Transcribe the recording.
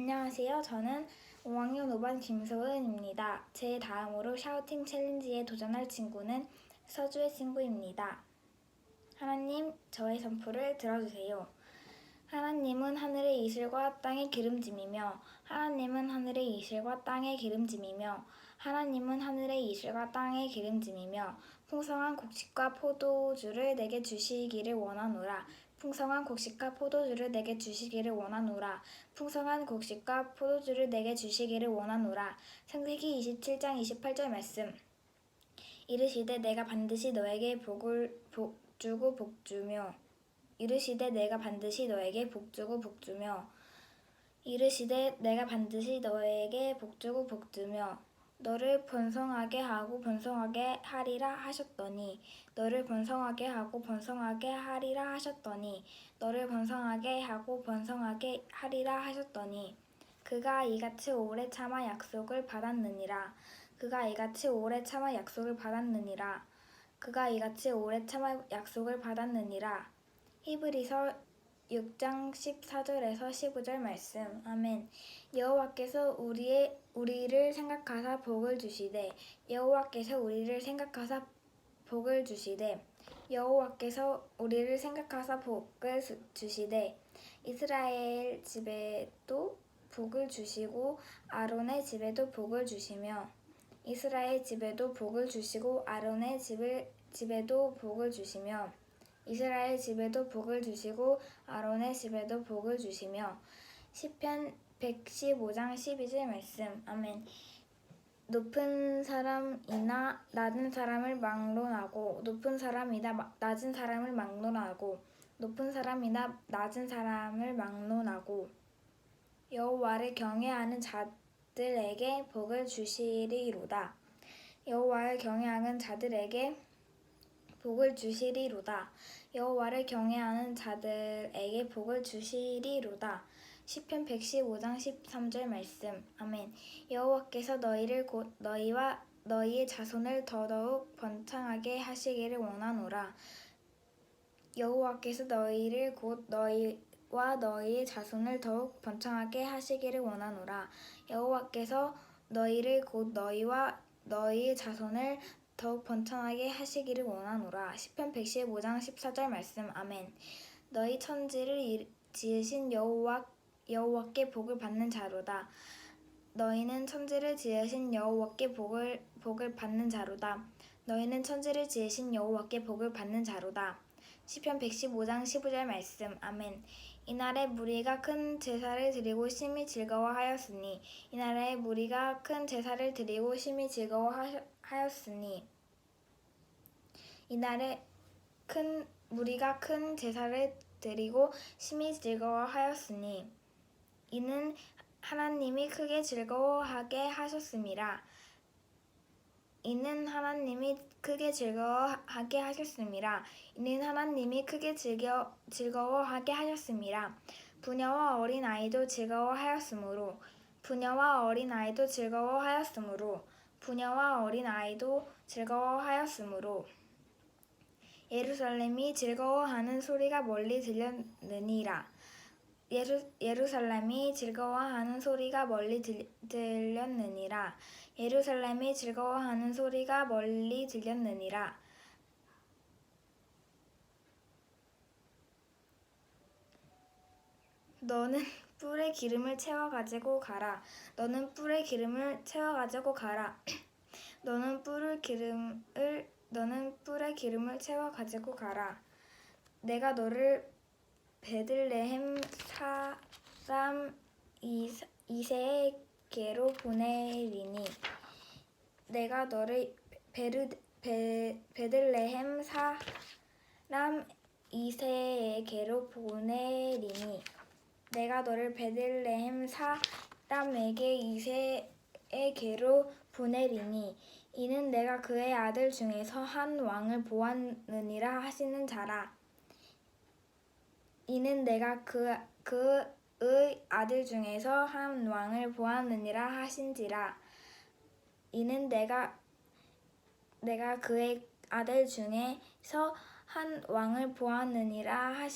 안녕하세요. 저는 5학년 5반 김소은입니다. 제 다음으로 샤우팅 챌린지에 도전할 친구는 서주의 친구입니다. 하나님, 저의 선포를 들어주세요. 하나님은 하늘의 이슬과 땅의 기름짐이며 하나님은 하늘의 이슬과 땅의 기름짐이며 하나님은 하늘의 이슬과 땅의 기름짐이며 풍성한 곡식과 포도주를 내게 주시기를 원하노라 풍성한 곡식과 포도주를 내게 주시기를 원하노라. 풍성한 곡식과 포도주를 내게 주시기를 원하노라. 창세기 27장 28절 말씀. 이르시되 내가 반드시 너에게 복을 복 주고 복 주며 이르시되 내가 반드시 너에게 복 주고 복 주며 이르시되 내가 반드시 너에게 복 주고 복 주며 너를 번성하게 하고 번성하게 하리라 하셨더니 너를 번성하게 하고 번성하게 하리라 하셨더니 너를 번성하게 하고 번성하게 하리라 하셨더니 그가 이같이 오래 참아 약속을 받았느니라. 그가 이같이 오래 참아 약속을 받았느니라. 그가 이같이 오래 참아 약속을 받았느니라. 히브리서 6장 14절에서 15절 말씀. 아멘. 여호와께서 우리의 우리를 생각하사 복을 주시되 여호와께서 우리를 생각하사 복을 주시되 여호와께서 우리를 생각하사 복을 수- 주시되 이스라엘 집에도 복을 주시고 아론의 집에도 복을 주시며 이스라엘 집에도 복을 주시고 아론의 집을 집에도 복을 주시며 이스라엘 집에도 복을 주시고 아론의 집에도 복을 주시며 시편 115장 12절 말씀. 아멘. 높은 사람이나 낮은 사람을 막론하고 높은 사람이나 마- 낮은 사람을 막론하고 높은 사람이나 낮은 사람을 막론하고 여호와를 경외하는 자들에게 복을 주시리로다. 여호와를 경외하는 자들에게 복을 주시리로다. 여호와를 경외하는 자들에게 복을 주시리로다. 시편 115장 13절 말씀. 아멘. 여호와께서 너희를 곧 너희와 너희의 자손을 더더욱 번창하게 하시기를 원하노라. 여호와께서 너희를 곧 너희와 너희의 자손을 더욱 번창하게 하시기를 원하노라. 여호와께서 너희를 곧 너희와 너희의 자손을 더욱 번창하게 하시기를 원하노라. 시편 115장 14절 말씀. 아멘. 너희 천지를 일- 지으신 여호와 여호와께 복을 받는 자로다. 너희는 천지를 지으신 여호와께 복을 복을 받는 자로다. 너희는 천지를 지으신 여호와께 복을 받는 자로다. 시편 115장 15절 말씀. 아멘. 이날에 무리가 큰 제사를 드리고 심히 즐거워하였으니 이날에 무리가 큰 제사를 드리고 심히 즐거워하였 으니 이날에 큰 무리가 큰 제사를 드리고 심히 즐거워하였으니 이는 하나님이 크게 즐거워하게 하셨음이라 이는 하나님이 크게 즐거워하게 하셨음이라 이는 하나님이 크게 즐겨, 즐거워하게 하셨음이라 부녀와 어린 아이도 즐거워하였으므로 부녀와 어린 아이도 즐거워하였으므로 부녀와 어린 아이도 즐거워하였으므로 예루살렘이 즐거워하는 소리가 멀리 들렸느니라. 예루, 예루살렘이 즐거워하는 소리가 멀리 들, 들렸느니라. 예루살렘이 즐거워하는 소리가 멀리 들렸느니라. 너는 뿔에 기름을 채워 가지고 가라. 너는 뿔에 기름을 채워 가지고 가라. 너는 뿔을 기름을 너는 뿔에 기름을 채워 가지고 가라. 내가 너를 베들레헴 사람 이세- 이세에게로 보내리니 내가 너를 베르 베, 베들레헴 사람 이세에게로 보내리니 내가 너를 베들레헴 사람에게 이세에게로 보내리니 이는 내가 그의 아들 중에서 한 왕을 보았느니라 하시는 자라. 이는 내가 그 그의 아들 중에서 한 왕을 보았느니라 하신지라. 이는 내가 내가 그의 아들 중에서 한 왕을 보았느니라 하신